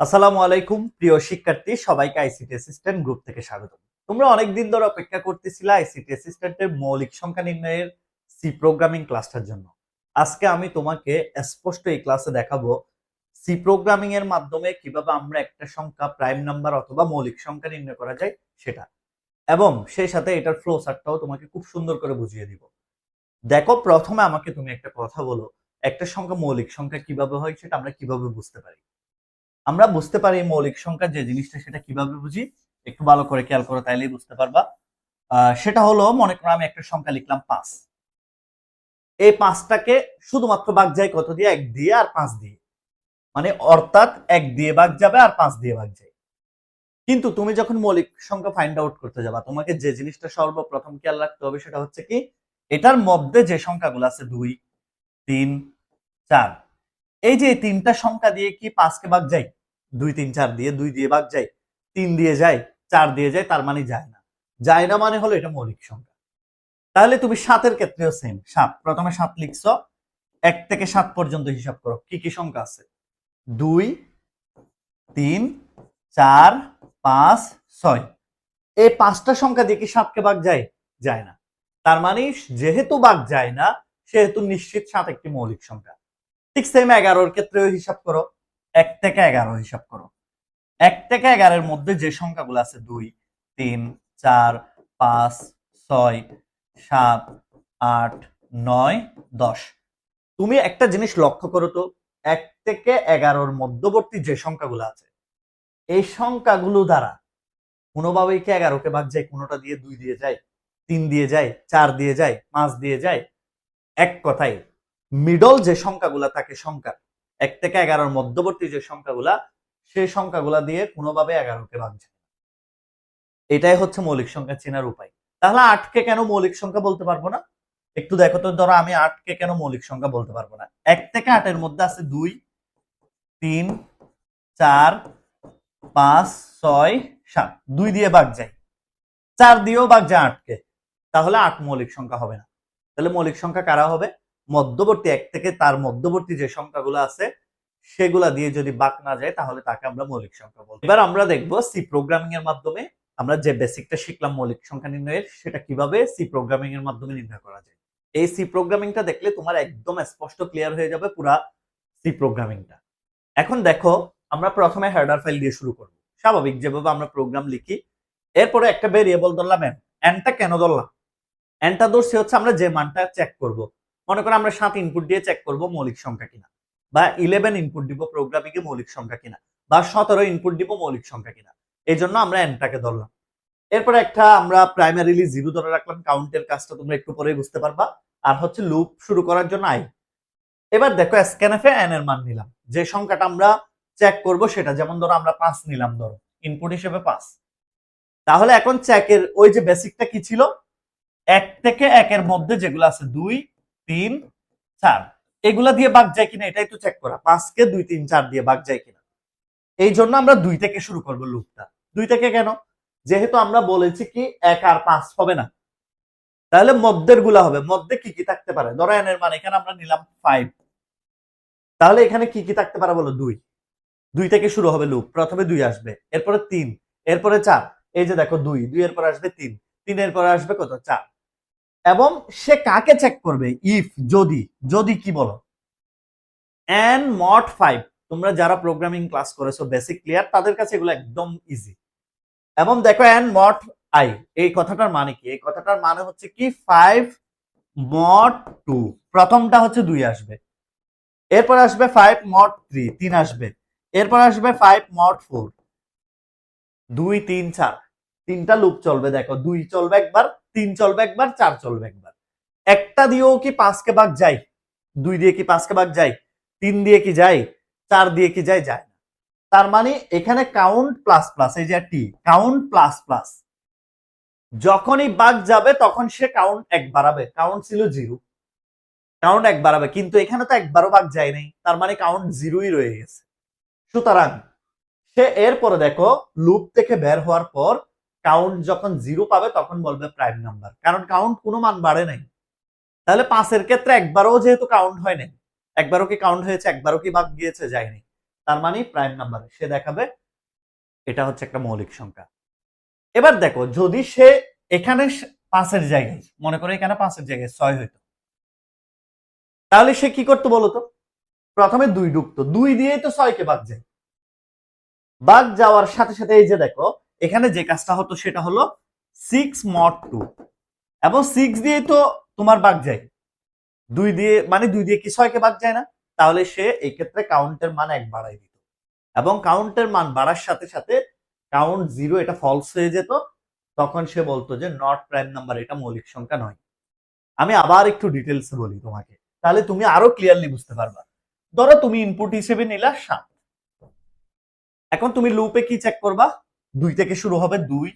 আসসালামু আলাইকুম, প্রিয় শিক্ষার্থী, সবাইকে আইসিটি অ্যাসিস্ট্যান্ট গ্রুপ থেকে স্বাগত তোমরা অনেকদিন ধরে অপেক্ষা করতেছিলে আইসিটি অ্যাসিস্ট্যান্টের মৌলিক সংখ্যা নির্ণয়ের সি প্রোগ্রামিং ক্লাসটার জন্য। আজকে আমি তোমাকে স্পষ্ট এই ক্লাসে দেখাবো সি প্রোগ্রামিং এর মাধ্যমে কীভাবে আমরা একটা সংখ্যা প্রাইম নাম্বার অথবা মৌলিক সংখ্যা নির্ণয় করা যায় সেটা। এবং সেই সাথে এটার ফ্লো চার্টটাও তোমাকে খুব সুন্দর করে বুঝিয়ে দিব। দেখো, প্রথমে আমাকে তুমি একটা কথা বলো, একটা সংখ্যা মৌলিক সংখ্যা কীভাবে হয় সেটা আমরা কীভাবে বুঝতে পারি? আমরা বুঝতে পারি মৌলিক সংখ্যা যে জিনিসটা, সেটা কীভাবে বুঝি? একটু ভালো করে খেয়াল করো, তাইলেই বুঝতে পারবা। সেটা হলো, মনে করো আমি একটা সংখ্যা লিখলাম পাঁচ। এই পাঁচটাকে শুধুমাত্র ভাগ যায় কত দিয়ে? এক দিয়ে আর পাঁচ দিয়ে। মানে অর্থাৎ এক দিয়ে ভাগ যাবে আর পাঁচ দিয়ে ভাগ যায়। কিন্তু তুমি যখন মৌলিক সংখ্যা ফাইন্ড আউট করতে যাবা, তোমাকে যে জিনিসটা সর্বপ্রথম খেয়াল রাখতে হবে, সেটা হচ্ছে কি, এটার মধ্যে যে সংখ্যাগুলো আছে, দুই, তিন, চার, এই যে তিনটা সংখ্যা দিয়ে কি পাঁচকে ভাগ যায়? দুই তিন চার দিয়ে দুই দিয়ে ভাগ যায়, তিন দিয়ে যায়, চার দিয়ে যায়, তার মানে যায় না। যায় না মানে হলো এটা মৌলিক সংখ্যা। তাহলে তুমি সাতের ক্ষেত্রেও সেম সাত। প্রথমে সাত লিখছ, এক থেকে সাত পর্যন্ত হিসাব করো, কি কি সংখ্যা আছে? দুই, তিন, চার, পাঁচ, ছয়। এই পাঁচটা সংখ্যা দিয়ে কি সাতকে ভাগ যায়? যায় না। তার মানে যেহেতু ভাগ যায় না, সেহেতু নিশ্চিত সাত একটি মৌলিক সংখ্যা। ঠিক সেম এগারোর ক্ষেত্রেও হিসাব করো। এক থেকে এগারো হিসাব করো। এক থেকে এগারোর মধ্যে যে সংখ্যাগুলো আছে, দুই, তিন, চার, পাঁচ, ছয়, সাত, আট, নয়, দশ। তুমি একটা জিনিস লক্ষ্য করো তো, এক থেকে এগারোর মধ্যবর্তী যে সংখ্যাগুলো আছে, এই সংখ্যাগুলো দ্বারা কোনোভাবেই কি এগারোকে ভাগ যায়? কোনোটা দিয়ে দুই দিয়ে যায়, তিন দিয়ে যায়, চার দিয়ে যায়, পাঁচ দিয়ে যায়? এক কথায় মিডল যে সংখ্যাগুলা থাকে সংখ্যা এক থেকে এগারোর মধ্যবর্তী যে সংখ্যাগুলা, সেই সংখ্যাগুলা দিয়ে কোনোভাবে এগারোকে ভাগছে না। এটাই হচ্ছে মৌলিক সংখ্যা চেনার উপায়। তাহলে আটকে কেন মৌলিক সংখ্যা বলতে পারব না? একটু দেখো তো, ধরো আমি আটকে কেন মৌলিক সংখ্যা বলতে পারব না? এক থেকে আটের মধ্যে আছে দুই, তিন, চার, পাঁচ, ছয়, সাত। দুই দিয়ে ভাগ যায়। চার দিয়েও ভাগ যায় আটকে। তাহলে আট মৌলিক সংখ্যা হবে না। তাহলে মৌলিক সংখ্যা কারা হবে? মধ্যবর্তী এক থেকে তার মধ্যবর্তী যে সংখ্যাগুলো আছে, সেগুলা দিয়ে যদি বাক না যায়, তাহলে তাকে আমরা মৌলিক সংখ্যা বলব। এবার আমরা দেখব সি প্রোগ্রামিং এর মাধ্যমে আমরা যে বেসিকটা শিখলাম মৌলিক সংখ্যা নির্ণয়ের, সেটা কীভাবে সি প্রোগ্রামিং এর মাধ্যমে নির্ণয় করা যায়? এই সি প্রোগ্রামিংটা দেখলে তোমার একদম স্পষ্ট ক্লিয়ার হয়ে যাবে পুরা সি প্রোগ্রামিংটা এখন দেখো, আমরা প্রথমে হেডার ফাইল দিয়ে শুরু করব। স্বাভাবিক যেভাবে আমরা প্রোগ্রাম লিখি, এরপরে একটা ভেরিয়েবল ধরলাম এন এনটা কেন ধরলাম? এনটা ধরছি হচ্ছে আমরা যে মানটা চেক করব। মনে করো আমরা সাত ইনপুট দিয়ে চেক করব মৌলিক সংখ্যা কিনা, বা ইলেভেন ইনপুট দিব প্রোগ্রামিং এ মৌলিক সংখ্যা কিনা, বা সতেরো ইনপুট দিব মৌলিক সংখ্যা কিনা। এই জন্য আমরা এনটাকে ধরলাম। এরপরে একটা আমরা প্রাইমারিলি জিরো ধরে রাখলাম কাউন্টের কাজটা তোমরা একটু পরেই বুঝতে পারবা। আর হচ্ছে লুপ শুরু করার জন্য আই এবার দেখো স্ক্যানএফে এন এর মান নিলাম। যে সংখ্যাটা আমরা চেক করব সেটা, যেমন ধরো আমরা পাঁচ নিলাম ধরো ইনপুট হিসেবে পাঁচ। তাহলে এখন চেকের ওই যে বেসিকটা কি ছিল? এক থেকে একের মধ্যে যেগুলো আছে দুই তিন, চার। এগুলা দিয়ে বাগ যায় কিনা এটাই তো চেক করা। পাঁচকে দুই, তিন, চার দিয়ে বাগ যায় কিনা। এই জন্য আমরা দুই থেকে শুরু করব লুপটা দুই থেকে কেন? যেহেতু আমরা বলেছি কি, এক আর পাঁচ হবে না। তাহলে মধ্যেরগুলা হবে। মধ্যে কি কি থাকতে পারে? ধরো এন এর মান, এখানে আমরা নিলাম ফাইভ তাহলে এখানে কি কি থাকতে পারে বলো? দুই। দুই থেকে শুরু হবে লুপ প্রথমে দুই আসবে। এরপরে তিন। এরপরে চার। এই যে দেখো দুই। দুই এর পরে আসবে তিন। তিনের পরে আসবে কত? চার। এবং সে কাকে চেক করবে? ইফ যদি যদি কি বলো? এন মট ফাইভ তোমরা যারা প্রোগ্রামিং ক্লাস করেছ বেসিক ক্লিয়ার তাদের কাছে এগুলো একদম ইজি এবং দেখো এন মড আই এই কথাটার মানে কি? এই কথাটার মানে হচ্ছে কি ফাইভ মড টু প্রথমটা হচ্ছে দুই আসবে। এরপর আসবে ফাইভ মট থ্রি তিন আসবে। এরপর আসবে ফাইভ মট ফোর দুই, তিন, চার। তিনটা লুপ চলবে, দেখো, দুই চলবে একবার, তিন চলবে একবার, চার চলবে একবার। একটা দিয়েও কি পাঁচকে ভাগ যায়? দুই দিয়ে কি পাঁচকে ভাগ যায়? তিন দিয়ে কি যায়? চার দিয়ে কি যায়? যায় তার মানে এখানে কাউন্ট প্লাস প্লাস এই যে টি কাউন্ট প্লাস প্লাস যখনই বাঘ যাবে, তখন সে কাউন্ট এক বাড়াবে। কাউন্ট ছিল জিরো কাউন্ট এক বাড়াবে, কিন্তু এখানে তো একবারও বাঘ যায় নাই। তার মানে কাউন্ট জিরোই রয়ে গেছে। সুতরাং সে এরপরে দেখো লুপ থেকে বের হওয়ার পর কাউন্ট যখন জিরো পাবে তখন বলবে প্রাইম নাম্বার কারণ কাউন্ট কোনো মান বাড়ে নাই। তাহলে পাঁচের ক্ষেত্রে একবারও যেহেতু কাউন্ট হয় নাই, একবারও কি কাউন্ট হয়েছে, একবারও কি বাদ গিয়েছে, যায়নি। তার মানে প্রাইম নাম্বার সে দেখাবে, এটা হচ্ছে একটা মৌলিক সংখ্যা। এবার দেখো, যদি সে এখানে পাঁচের জায়গায়, মনে করো এখানে পাঁচের জায়গায় ছয় হইতো। তাহলে সে কি করতো বলতো প্রথমে দুই ঢুকতো। দুই দিয়েই তো ছয়কে বাদ যায়। বাদ যাওয়ার সাথে সাথে এই যে দেখো এখানে যে কাজটা হতো সেটা হলো সিক্স মট টু এবং সিক্স দিয়ে তো তোমার বাদ যায়। দুই দিয়ে মানে দুই দিয়ে কি ছয়কে বাদ যায় না? তাহলে সে এই ক্ষেত্রে কাউন্টের মান এক বাড়াই দিত। এবং কাউন্টের মান বাড়ার সাথে সাথে কাউন্ট জিরো এটা ফলস হয়ে যেত। তখন সে বলতো যে নট প্রাইম নাম্বার এটা মৌলিক সংখ্যা নয়। আমি আবার একটু ডিটেলসে বলি তোমাকে। তাহলে তুমি আরও ক্লিয়ারলি বুঝতে পারবা। ধরো তুমি ইনপুট হিসেবে নিলা সাত। এখন তুমি লুপে কি চেক করবা? দুই থেকে শুরু হবে দুই,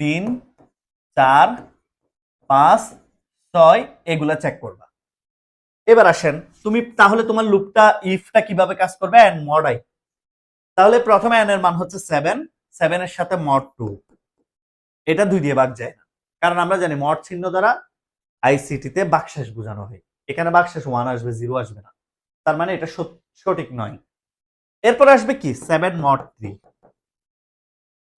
তিন, চার, পাঁচ, ছয়, এগুলা চেক করবা। এবার আসেন, তুমি তাহলে তোমার লুপটা ইফটা কীভাবে কাজ করবে? এন্ড মড আই তাহলে প্রথমে এন এর মান হচ্ছে সেভেন সেভেনের সাথে মড টু এটা দুই দিয়ে ভাগ যায় না। কারণ আমরা জানি মড চিহ্ন দ্বারা আইসিটিতে বাকশেষ বোঝানো হয়। এখানে বাকশেষ ওয়ান আসবে জিরো আসবে না। তার মানে এটা সঠিক নয়। এরপর আসবে কি? সেভেন মড থ্রি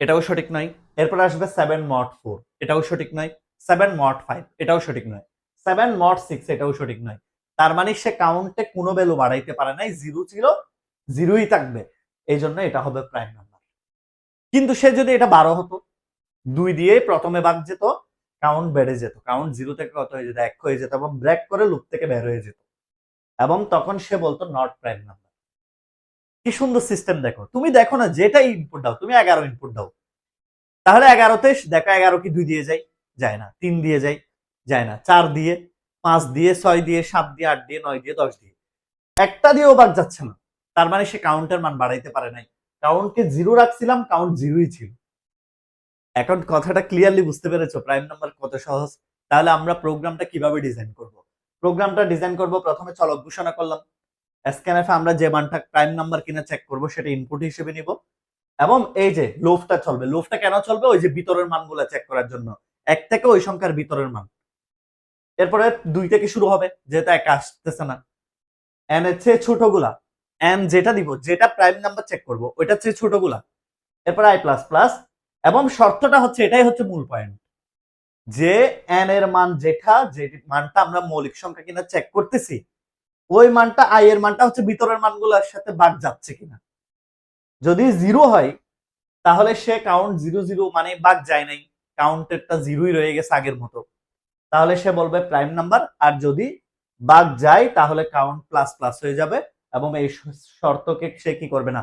এটাও সঠিক নয়। এরপর আসবে সেভেন মট ফোর এটাও সঠিক নয়। সেভেন মট ফাইভ এটাও সঠিক নয়। সেভেন মট সিক্স এটাও সঠিক নয়। তার মানে সে কাউন্টে কোনো ভ্যালু বাড়াইতে পারে নাই জিরো ছিল জিরোই থাকবে। এই জন্য এটা হবে প্রাইম নাম্বার কিন্তু সে যদি এটা বারো হতো, দুই দিয়ে প্রথমে ভাগ যেত কাউন্ট বেড়ে যেত। কাউন্ট জিরো থেকে কত হয়ে যেত? এক হয়ে যেত এবং ব্রেক করে লুপ থেকে বের হয়ে যেত। এবং তখন সে বলতো নট প্রাইম নাম্বার কি সুন্দর সিস্টেম দেখো। তুমি দেখো না যেটাই ইনপুট দাও, তুমি এগারো ইনপুট দাও। তাহলে এগারোতে দেখো এগারো কি দুই দিয়ে যায়? যায় না। তিন দিয়ে যায় যায় না। চার দিয়ে, পাঁচ দিয়ে, ছয় দিয়ে, সাত দিয়ে, আট দিয়ে, নয় দিয়ে, দশ দিয়ে। একটা দিয়েও বাদ যাচ্ছে না। তার মানে সে কাউন্টের মান বাড়াইতে পারে নাই। কাউন্টকে জিরো রাখছিলাম কাউন্ট জিরোই ছিল। এখন কথাটা ক্লিয়ারলি বুঝতে পেরেছ? প্রাইম নাম্বার কত সহজ? তাহলে আমরা প্রোগ্রামটা কীভাবে ডিজাইন করব? প্রোগ্রামটা ডিজাইন করব? প্রথমে চলক ঘোষণা করলাম। স্ক্যানএফে আমরা যে মানটা প্রাইম নাম্বার কিনা চেক করব, সেটা ইনপুট হিসেবে নিব। এবং এই যে লোভটা চলবে লোভটা কেন চলবে? ওই যে ভিতরের মানগুলো চেক করার জন্য। এক থেকে ওই সংখ্যার ভিতরের মান। এরপরে দুই থেকে শুরু হবে, যেহেতু এক আসতেছে না। এন এর চেয়ে ছোটগুলা। এন যেটা দিব, যেটা প্রাইম নাম্বার চেক করব, ওইটার চেয়ে ছোটগুলা। এরপর আই প্লাস প্লাস এবং শর্তটা হচ্ছে, এটাই হচ্ছে মূল পয়েন্ট যে এন এর মান যেটা, যে মানটা আমরা মৌলিক সংখ্যা কিনা চেক করতেছি ওই মানটা আই এর মানটা হচ্ছে ভিতরের মানগুলোর সাথে বাদ যাচ্ছে কিনা। যদি জিরো হয়, তাহলে সে কাউন্ট জিরো জিরো মানে বাদ যায় নাই। কাউন্টেরটা জিরোই রয়ে গেছে আগের মতো। তাহলে সে বলবে প্রাইম নাম্বার আর যদি বাদ যায়, তাহলে কাউন্ট প্লাস প্লাস হয়ে যাবে এবং এই শর্তকে সে কি করবে না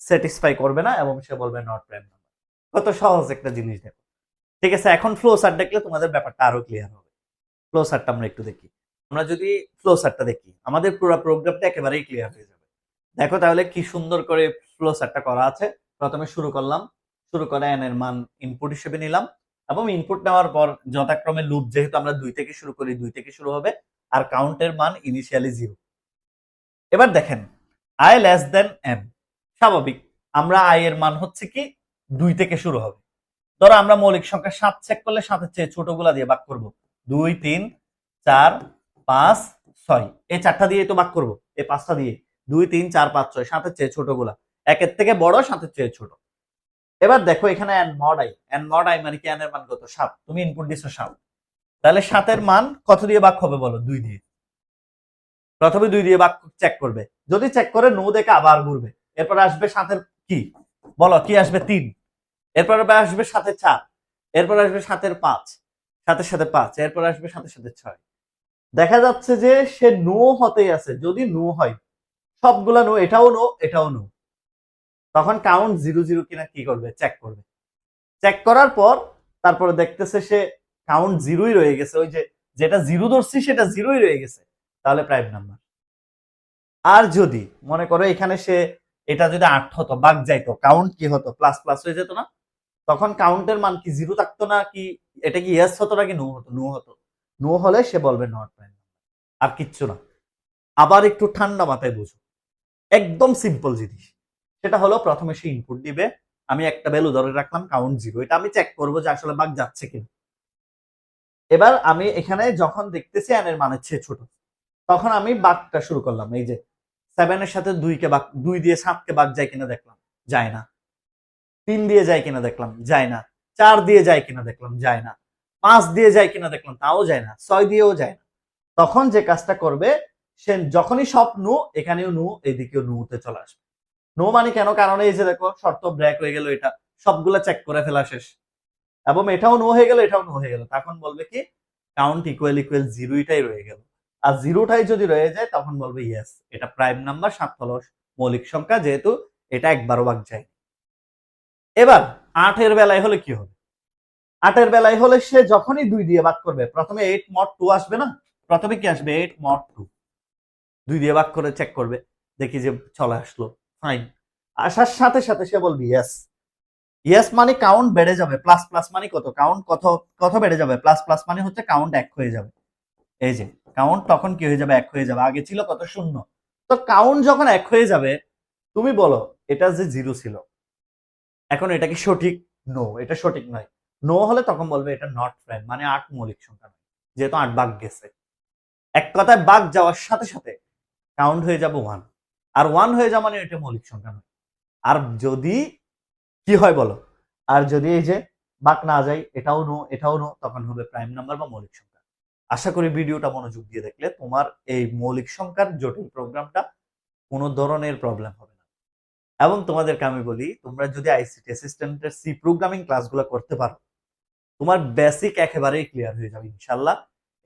স্যাটিসফাই করবে না এবং সে বলবে নট প্রাইম নাম্বার কত সহজ একটা জিনিস দেখো। ঠিক আছে, এখন ফ্লো চার্ট দেখলে তোমাদের ব্যাপারটা আরও ক্লিয়ার হবে। ফ্লো চার্টটা আমরা একটু দেখি। আমরা যদি ফ্লো চার্টটা দেখি, আমাদের পুরো প্রোগ্রামটা একেবারেই ক্লিয়ার হয়ে যাবে। দেখো তাহলে কি সুন্দর করে ফ্লো চার্টটা করা আছে। প্রথমে শুরু করলাম, শুরু করে এন এর মান ইনপুট হিসেবে নিলাম এবং ইনপুট নেওয়ার পর যথাক্রমে লুপ যেহেতু আমরা দুই থেকে শুরু করি, দুই থেকে শুরু হবে আর কাউন্টের মান ইনিশিয়ালি জিরো এবার দেখেন আই লেস দেন এম স্বাভাবিক। আমরা আই এর মান হচ্ছে কি দুই থেকে শুরু হবে। ধরো আমরা মৌলিক সংখ্যা সাত চেক করলে সাতের চেয়ে ছোটগুলা দিয়ে ভাগ করব। দুই, তিন, চার পাঁচ ছয় এই চারটা দিয়ে তো ভাগ করব, এই পাঁচটা দিয়ে। দুই, তিন, চার, পাঁচ, ছয়, সাতের চেয়ে ছোটগুলা একের থেকে বড়, সাতের চেয়ে ছোট। এবার দেখো এখানে N mod I N mod I মানে কি? এন এর মান কত? সাত। তুমি ইনপুট দিছো সাত। তাহলে সাতের মান কত দিয়ে ভাগ হবে বলো? দুই দিয়ে। প্রথমে দুই দিয়ে ভাগ চেক করবে। যদি চেক করে, নো দেখে আবার ঘুরবে। এরপর আসবে সাতের কি? বলো, কি আসবে? তিন। এরপর আসবে সাথে চার। এরপর আসবে সাতের পাঁচ। সাথে সাথে পাঁচ। এরপর আসবে সাথে সাথে ছয়। দেখা যাচ্ছে যে সে নো হতেই আছে, যদি নো হয়। সবগুলা নো এটাও নো এটাও নো তখন কাউন্ট জিরো জিরো কিনা কি করবে? চেক করবে। চেক করার পর তারপরে দেখতেছে সে কাউন্ট জিরোই রয়ে গেছে। ওই যে যেটা জিরো ধরছি সেটা জিরোই রয়ে গেছে। তাহলে প্রাইম নাম্বার আর যদি মনে করো এখানে সে এটা যদি আট হতো, বাঘ যাইতো কাউন্ট কি হতো? প্লাস প্লাস হয়ে যেত না। তখন কাউন্টের মান কি জিরো থাকতো না কি? এটা কি ইয়েস হতো নাকি নো হতো? নো হতো। নো হলে সে বলবে নট প্রাইম আর কিচ্ছু না। আবার একটু ঠান্ডা মাথায় বুঝো। একদম সিম্পল জিনিস। সেটা হলো প্রথমে সে ইনপুট দিবে। আমি একটা ভ্যালু ধরে রাখলাম কাউন্ট জিরো এটা আমি চেক করব যে আসলে বাগ যাচ্ছে কিনা। এবার আমি এখানে যখন দেখতেছি এর মানের চেয়ে ছোট, তখন আমি বাঘটা শুরু করলাম। এই যে সেভেনের সাথে দুইকে বাঘ দুই দিয়ে সাতকে বাঘ যায় কিনা দেখলাম, যায় না। তিন দিয়ে যায় কিনা দেখলাম, যায় না। চার দিয়ে যায় কিনা দেখলাম, যায় না। পাঁচ দিয়ে যায় কিনা দেখলাম, তাও যায় না, ছয় দিয়েও যায় না। তখন যে কাজটা করবে, সে যখনই সব নু, এখানেও নু এদিকেও নুতে চলে আসবে। নো মানে কেন? কারণ এই যে দেখো, শর্ত ব্রেক হয়ে গেল এটা, সবগুলা চেক করে ফেলা শেষ। এবং এটাও নো হয়ে গেল, এটাও নো হয়ে গেল। তখন বলবে কি কাউন্ট ইকুয়াল ইকুয়াল জিরোইটাই রয়ে গেল। আর জিরোটাই যদি রয়ে যায়, তখন বলবে ইয়েস এটা প্রাইম নাম্বার সাত হলো মৌলিক সংখ্যা, যেহেতু এটা একবারও ভাগ যায় এবার, আটের বেলায় হলে কি হবে? আটের বেলায় হলে সে যখনই দুই দিয়ে ভাগ করবে, প্রথমে এইট মড টু আসবে না? প্রথমে কি আসবে? এইট মড টু দুই দিয়ে ভাগ করে চেক করবে, দেখি যে চলে আসলো। ফাইন আসার সাথে সাথে সে বলবে ইয়েস ইয়েস মানে কাউন্ট বেড়ে যাবে। প্লাস প্লাস মানে কত? কাউন্ট কত কত বেড়ে যাবে? প্লাস প্লাস মানে হচ্ছে কাউন্ট এক হয়ে যাবে। এই যে কাউন্ট তখন কি হয়ে যাবে? এক হয়ে যাবে। আগে ছিল কত? শূন্য। তো কাউন্ট যখন এক হয়ে যাবে, তুমি বলো, এটা যে জিরো ছিল। এখন এটা কি সঠিক? নো এটা সঠিক নয়। নো হলে তখন বলবে এটা নট প্রাইম মানে আট মৌলিক সংখ্যা যেহেতু আট বাঘ গেছে। এক কথায় বাঘ যাওয়ার সাথে সাথে কাউন্ট হয়ে যাবে ওয়ান আর ওয়ান হয়ে যাওয়া মানে এটা মৌলিক সংখ্যা নয়। আর যদি, কি হয় বলো? আর যদি এই যে বাক না যায়, এটাও নো এটাও নো তখন হবে প্রাইম নাম্বার বা মৌলিক সংখ্যা। আশা করি ভিডিওটা মনোযোগ দিয়ে দেখলে তোমার এই মৌলিক সংখ্যার জটিল প্রোগ্রামটা কোনো ধরনের প্রবলেম হবে না। এবং তোমাদেরকে আমি বলি, তোমরা যদি আইসিটি অ্যাসিস্ট্যান্টের সি প্রোগ্রামিং ক্লাসগুলো করতে পারো তোমার বেসিক একেবারেই ক্লিয়ার হয়ে যাবে, ইনশাল্লাহ।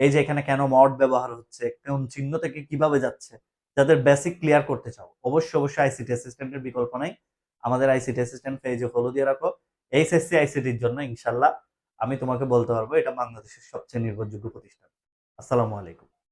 এই যে এখানে কেন মড ব্যবহার হচ্ছে, কোন চিহ্ন থেকে কীভাবে যাচ্ছে, যাদের বেসিক ক্লিয়ার করতে চাও, অবশ্যই অবশ্যই আইসিটি অ্যাসিস্ট্যান্টের বিকল্প নাই। আমাদের আইসিটি অ্যাসিস্ট্যান্ট পেজে ফলো দিয়ে রাখো। এইচএসসি আইসিটির জন্য ইনশাল্লাহ আমি তোমাকে বলতে পারব, এটা বাংলাদেশের সবচেয়ে নির্ভরযোগ্য প্রতিষ্ঠান। আসসালামু আলাইকুম।